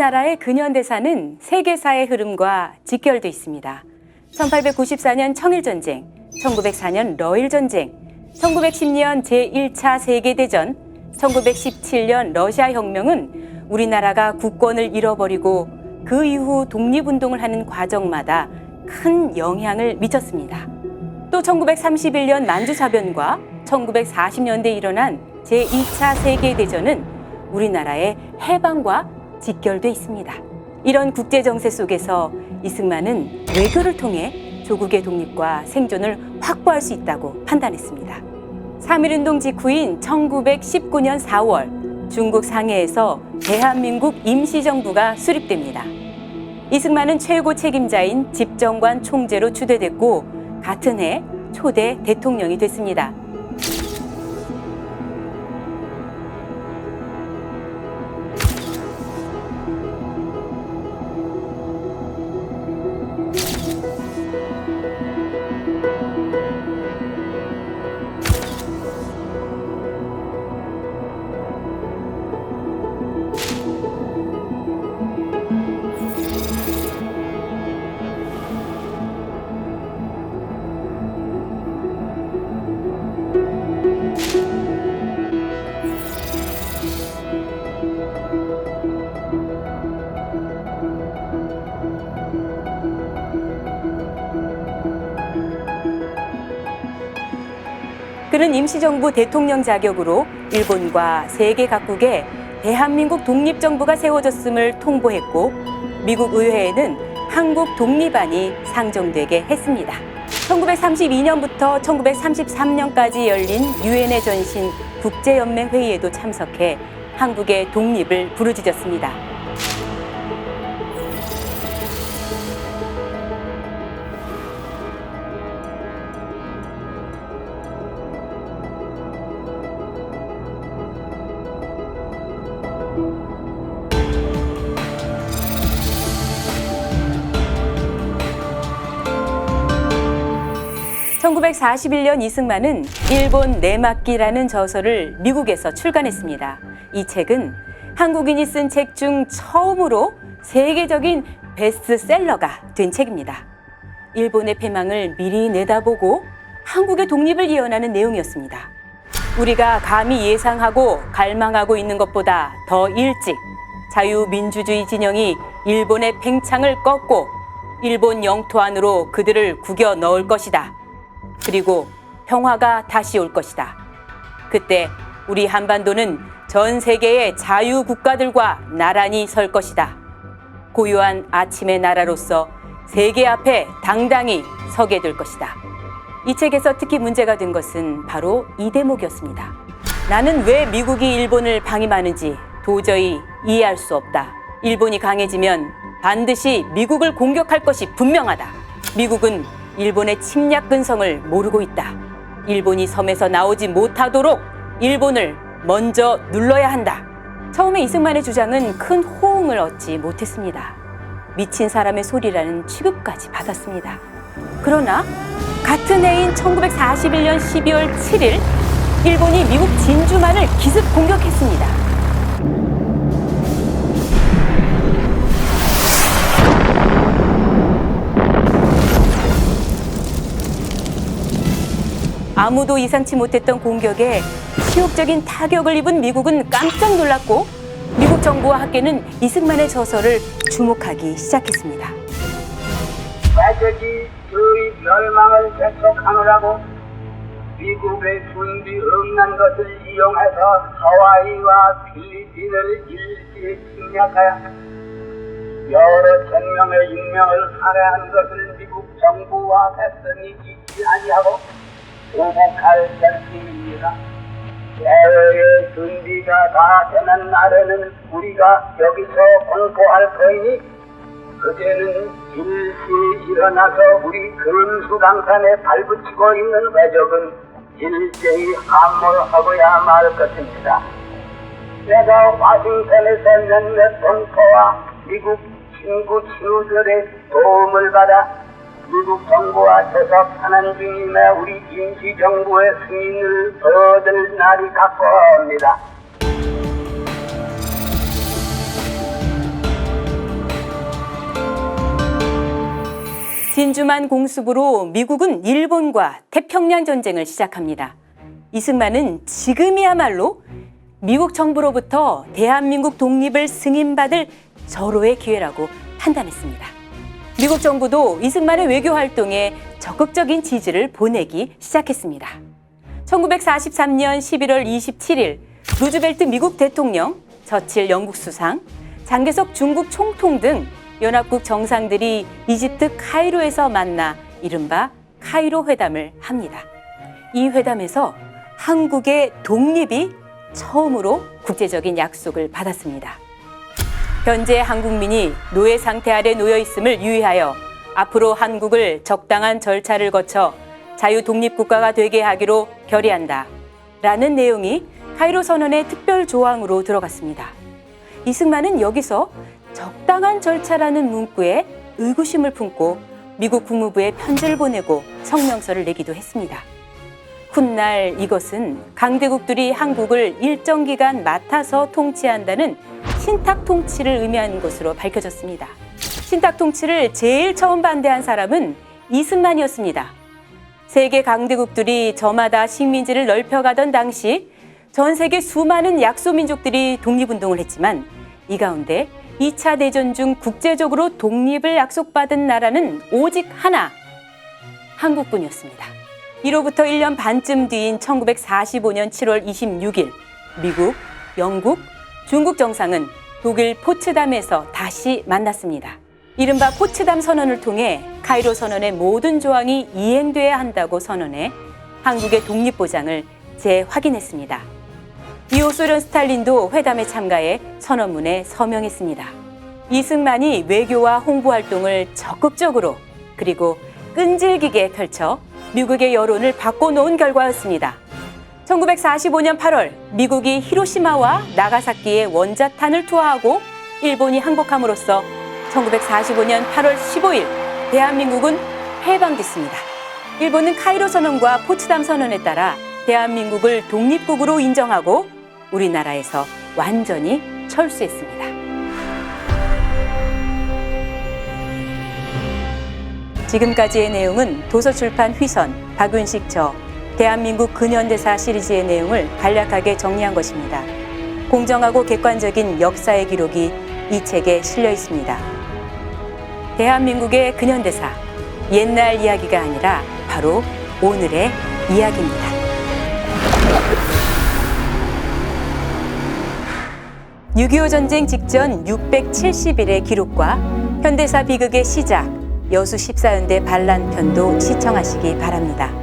우리나라의 근현대사는 세계사의 흐름과 직결돼 있습니다. 1894년 청일전쟁, 1904년 러일전쟁, 1910년 제1차 세계대전, 1917년 러시아 혁명은 우리나라가 국권을 잃어버리고 그 이후 독립운동을 하는 과정마다 큰 영향을 미쳤습니다. 또 1931년 만주사변과 1940년대 일어난 제2차 세계대전은 우리나라의 해방과 직결돼 있습니다. 이런 국제 정세 속에서 이승만은 외교를 통해 조국의 독립과 생존을 확보할 수 있다고 판단했습니다. 3.1운동 직후인 1919년 4월 중국 상해에서 대한민국 임시정부가 수립됩니다. 이승만은 최고 책임자인 집정관 총재로 추대됐고 같은 해 초대 대통령이 됐습니다. 그는 임시정부 대통령 자격으로 일본과 세계 각국에 대한민국 독립정부가 세워졌음을 통보했고 미국 의회에는 한국 독립안이 상정되게 했습니다. 1932년부터 1933년까지 열린 유엔의 전신 국제연맹 회의에도 참석해 한국의 독립을 부르짖었습니다. (1941년) 이승만은 일본 내막기라는 저서를 미국에서 출간했습니다. 이 책은 한국인이 쓴 책 중 처음으로 세계적인 베스트셀러가 된 책입니다. 일본의 패망을 미리 내다보고 한국의 독립을 예언하는 내용이었습니다. 우리가 감히 예상하고 갈망하고 있는 것보다 더 일찍 자유민주주의 진영이 일본의 팽창을 꺾고 일본 영토 안으로 그들을 구겨 넣을 것이다. 그리고 평화가 다시 올 것이다. 그때 우리 한반도는 전 세계의 자유 국가들과 나란히 설 것이다. 고요한 아침의 나라로서 세계 앞에 당당히 서게 될 것이다. 이 책에서 특히 문제가 된 것은 바로 이 대목이었습니다. 나는 왜 미국이 일본을 방임하는지 도저히 이해할 수 없다. 일본이 강해지면 반드시 미국을 공격할 것이 분명하다. 미국은 일본의 침략 근성을 모르고 있다. 일본이 섬에서 나오지 못하도록 일본을 먼저 눌러야 한다. 처음에 이승만의 주장은 큰 호응을 얻지 못했습니다. 미친 사람의 소리라는 취급까지 받았습니다. 그러나 같은 해인 1941년 12월 7일 일본이 미국 진주만을 기습 공격했습니다. 아무도 예상치 못했던 공격에 치욕적인 타격을 입은 미국은 깜짝 놀랐고 미국 정부와 학계는 이승만의 저서를 주목하기 시작했습니다. 그의 멸망을 재촉하느라고 미국의 준비 없는 것을 이용해서 하와이와 필리핀을 일제히 침략하여 여러 천 명의 인명을 살해한 것을 미국 정부와 백성이 잊지 아니하고 보복할 결심입니다. 대외의 준비가 다 되는 날에는 우리가 여기서 공포할 터이니 그제는 일시 일어나서 우리 금수강산에 발붙이고 있는 외적은 일제히 함몰하고야 말 것입니다. 내가 와싱턴에서 몇몇 동포와 미국 친구 친구들의 도움을 받아 미국 정부와 저서 하나님의 우리 임시정부의 승인을 얻을 날이 가까웁니다. 진주만 공습으로 미국은 일본과 태평양 전쟁을 시작합니다. 이승만은 지금이야말로 미국 정부로부터 대한민국 독립을 승인받을 절호의 기회라고 판단했습니다. 미국 정부도 이승만의 외교 활동에 적극적인 지지를 보내기 시작했습니다. 1943년 11월 27일 루즈벨트 미국 대통령, 저칠 영국 수상, 장개석 중국 총통 등 연합국 정상들이 이집트 카이로에서 만나 이른바 카이로 회담을 합니다. 이 회담에서 한국의 독립이 처음으로 국제적인 약속을 받았습니다. 현재 한국민이 노예 상태 아래 놓여 있음을 유의하여 앞으로 한국을 적당한 절차를 거쳐 자유 독립 국가가 되게 하기로 결의한다. 라는 내용이 카이로 선언의 특별 조항으로 들어갔습니다. 이승만은 여기서 적당한 절차라는 문구에 의구심을 품고 미국 국무부에 편지를 보내고 성명서를 내기도 했습니다. 훗날 이것은 강대국들이 한국을 일정 기간 맡아서 통치한다는 신탁 통치를 의미하는 것으로 밝혀졌습니다. 신탁 통치를 제일 처음 반대한 사람은 이승만이었습니다. 세계 강대국들이 저마다 식민지를 넓혀가던 당시 전 세계 수많은 약소민족들이 독립운동을 했지만 이 가운데 2차 대전 중 국제적으로 독립을 약속받은 나라는 오직 하나, 한국뿐이었습니다. 이로부터 1년 반쯤 뒤인 1945년 7월 26일 미국, 영국, 중국 정상은 독일 포츠담에서 다시 만났습니다. 이른바 포츠담 선언을 통해 카이로 선언의 모든 조항이 이행돼야 한다고 선언해 한국의 독립 보장을 재확인했습니다. 이후 소련 스탈린도 회담에 참가해 선언문에 서명했습니다. 이승만이 외교와 홍보 활동을 적극적으로 그리고 끈질기게 펼쳐 미국의 여론을 바꿔놓은 결과였습니다. 1945년 8월 미국이 히로시마와 나가사키에 원자탄을 투하하고 일본이 항복함으로써 1945년 8월 15일 대한민국은 해방됐습니다. 일본은 카이로 선언과 포츠담 선언에 따라 대한민국을 독립국으로 인정하고 우리나라에서 완전히 철수했습니다. 지금까지의 내용은 도서출판 휘선, 박윤식 저, 대한민국 근현대사 시리즈의 내용을 간략하게 정리한 것입니다. 공정하고 객관적인 역사의 기록이 이 책에 실려 있습니다. 대한민국의 근현대사, 옛날 이야기가 아니라 바로 오늘의 이야기입니다. 6.25 전쟁 직전 670일의 기록과 현대사 비극의 시작, 여수 14연대 반란편도 시청하시기 바랍니다.